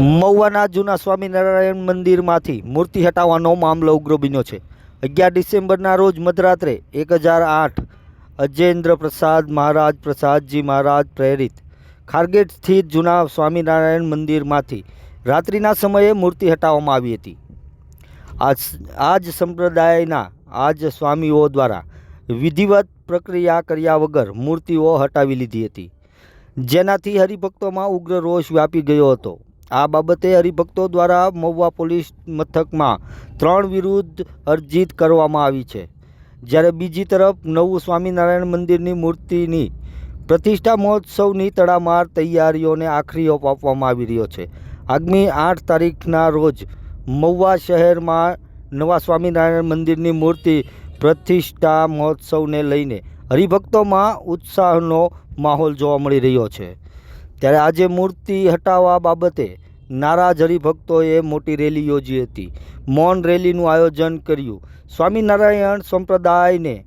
મહુવાના જૂના સ્વામિનારાયણ મંદિરમાંથી મૂર્તિ હટાવવાનો મામલો ઉગ્ર બન્યો છે. અગિયાર ડિસેમ્બરના રોજ મધરાત્રે એક હજાર આઠ અજેન્દ્ર પ્રસાદ મહારાજ પ્રસાદજી મહારાજ પ્રેરિત ખારગેટ સ્થિત જૂના સ્વામિનારાયણ મંદિરમાંથી રાત્રિના સમયે મૂર્તિ હટાવવામાં આવી હતી. આજ આ જ સંપ્રદાયના, આજ સ્વામીઓ દ્વારા વિધિવત પ્રક્રિયા કર્યા વગર મૂર્તિઓ હટાવી લીધી હતી. જેનાથી હરિભક્તોમાં ઉગ્ર રોષ વ્યાપી ગયો હતો. આ બાબતે હરિભક્તો દ્વારા મહુવા પોલીસ મથકમાં ત્રણ વિરુદ્ધ અરજી કરવામાં આવી છે. જ્યારે બીજી તરફ નવું સ્વામિનારાયણ મંદિરની મૂર્તિની પ્રતિષ્ઠા મહોત્સવની તડામાર તૈયારીઓને આખરી ઓપ આપવામાં આવી રહ્યો છે. આગામી આઠ તારીખના રોજ મહુવા શહેરમાં નવા સ્વામિનારાયણ મંદિરની મૂર્તિ પ્રતિષ્ઠા મહોત્સવને લઈને હરિભક્તોમાં ઉત્સાહનો માહોલ જોવા મળી રહ્યો છે. ત્યારે આજે મૂર્તિ હટાવવા બાબતે નારાજ હરિભક્તોએ મોટી રેલી યોજી હતી. મૌન રેલીનું આયોજન કર્યું. સ્વામિનારાયણ સંપ્રદાયને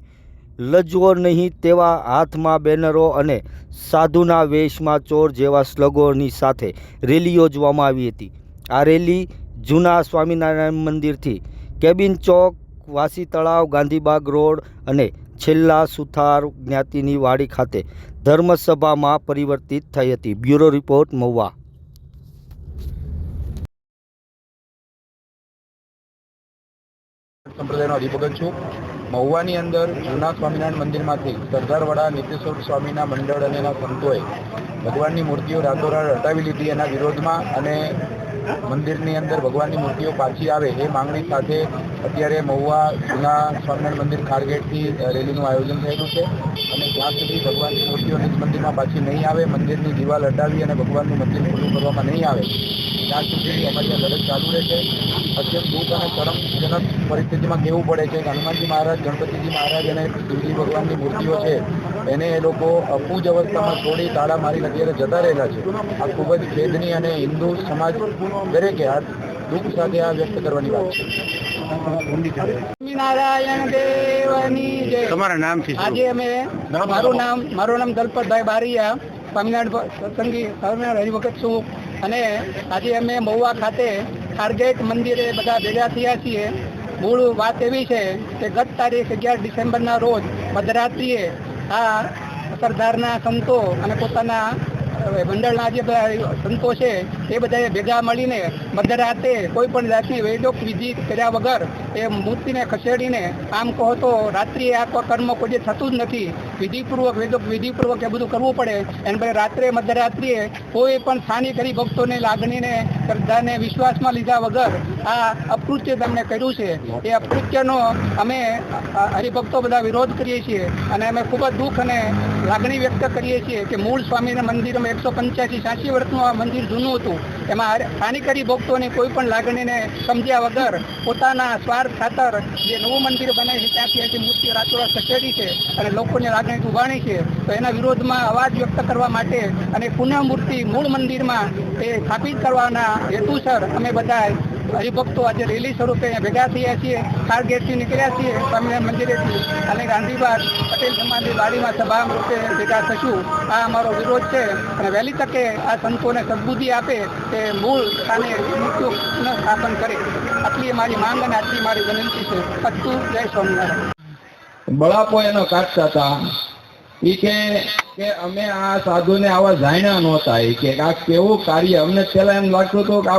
લજવો નહીં તેવા હાથમાં બેનરો અને સાધુના વેશમાં ચોર જેવા સ્લગોની સાથે રેલી યોજવામાં આવી હતી. આ રેલી જૂના સ્વામિનારાયણ મંદિરથી કેબિન ચોક, વાસી તળાવ, ગાંધીબાગ રોડ અને છેલ્લા સુથાર જ્ઞાતિની વાડી ખાતે ધર્મસભામાં પરિવર્તિત થઈ હતી. Bureau report, Mahuva. સંપ્રદાયનો હરિભગત છું. મહુવાની અંદર જૂના સ્વામિનારાયણ મંદિરમાંથી સરદારવાડા નિત્યેશ્વર સ્વામીના મંડળ અને એના સંતોએ ભગવાનની મૂર્તિઓ રાતોરાત હટાવી લીધી. એના વિરોધમાં અને મંદિરની અંદર ભગવાનની મૂર્તિઓ પાછી આવે એ માંગણી સાથે અત્યારે મહુવા જૂના સ્વામિનારાયણ મંદિર ખારગેટથી રેલીનું આયોજન થયેલું છે. અને જ્યાં સુધી ભગવાનની મૂર્તિઓ નિજ મંદિરમાં પાછી નહીં આવે, મંદિરની દિવાલ હટાવી અને ભગવાનનું મંદિર ખુલ્લું કરવામાં નહીં આવે, ત્યાં સુધી અમારી આ લડત ચાલુ રહેશે. અત્યંત દુઃખ અને શરમજનક પરિસ્થિતિમાં કહેવું પડે છે કે હનુમાનજી મહારાજ, ગણપતિજી મહારાજ અને શિવજી ભગવાનની મૂર્તિઓ છે. એને એ લોકો અપૂજ અવસ્થામાં છોડી તાળા મારીને અત્યારે જતા રહેલા છે. આ ખૂબ જ ખેદની અને હિન્દુ સમાજ દરેકે આ દુઃખ સાથે આ વ્યક્ત કરવાની વાત છે. સ્વામિનારાયણ દેવની જય. તમારા નામથી આજે અમે મારું નામ મારું નામ દલપતભાઈ બારીયા સ્વામિનારાયણ સત્સંગી સ્વામિનારાયણ હરિભગત છું. અને આજે અમે મહુવા ખાતે ખારગેટ મંદિરે બધા ભેગા થયા છીએ. મૂળ વાત એવી છે કે ગત તારીખ અગિયાર ડિસેમ્બરના રોજ મધરાત્રિએ આ સરદારના સંતો અને પોતાના મંડળના જે બધા સંતો છે, એ બધાએ ભેગા મળીને મધરાતે કોઈ પણ જાતની વૈદોક વિધિ કર્યા વગર એ મૂર્તિને ખસેડીને આમ કહો તો રાત્રિએ આ કર્મ કોઈ થતું જ નથી. વિધિપૂર્વક, વેદોક વિધિપૂર્વક એ બધું કરવું પડે. અને પછી રાત્રે, મધરાત્રિએ કોઈ પણ સ્થાનિક હરિભક્તોની લાગણીને, શ્રદ્ધાને વિશ્વાસમાં લીધા વગર આ અપકૃત્ય તમને કર્યું છે. એ અપકૃત્યનો અમે હરિભક્તો બધા વિરોધ કરીએ છીએ અને અમે ખૂબ જ દુઃખ અને લાગણી વ્યક્ત કરીએ છીએ કે મૂળ સ્વામીના મંદિરમાં એકસો પંચ્યાસી સાસી વર્ષનું આ મંદિર જૂનું હતું. એમાં હર- ભક્તોને કોઈ પણ લાગણીને સમજ્યા વગર પોતાના સ્વાર્થ ખાતર જે નવું મંદિર બનાવી છે, ત્યાંથી આજે મૂર્તિ રાતોરાત ખસેડી છે અને લોકોની લાગણી ઉભાણી છે. તો એના વિરોધમાં અવાજ વ્યક્ત કરવા માટે અને પુનઃ મૂર્તિ મૂળ મંદિરમાં એ સ્થાપિત કરવાના હેતુસર અમે બધા હરિભક્તો આજે રેલી સ્વરૂપે ભેગા થયા છીએ ખારગેટથી નીકળ્યા છીએ, સ્વામિનારાયણ મંદિરેથી અને ગાંધીબાદ પટેલ સમાજની વાડીમાં સભા રૂપે ભેગા થશું. આ અમારો વિરોધ છે. અને વહેલી તકે આ સંતોને સદબુદ્ધિ આપે તે મૂળ સ્થાને સ્થાપન કરે. આટલી મારી માંગ અને આટલી મારી વિનંતી છે. અસ્તુ, જય સ્વામિનારાયણ. બળાપો એનો કાઢતા હતા એ કે કે અમે આ સાધુને આવા જાણ્યા નહોતા. કે, આ કેવું કાર્ય? અમને પેલા એમ લાગતું હતું કે આ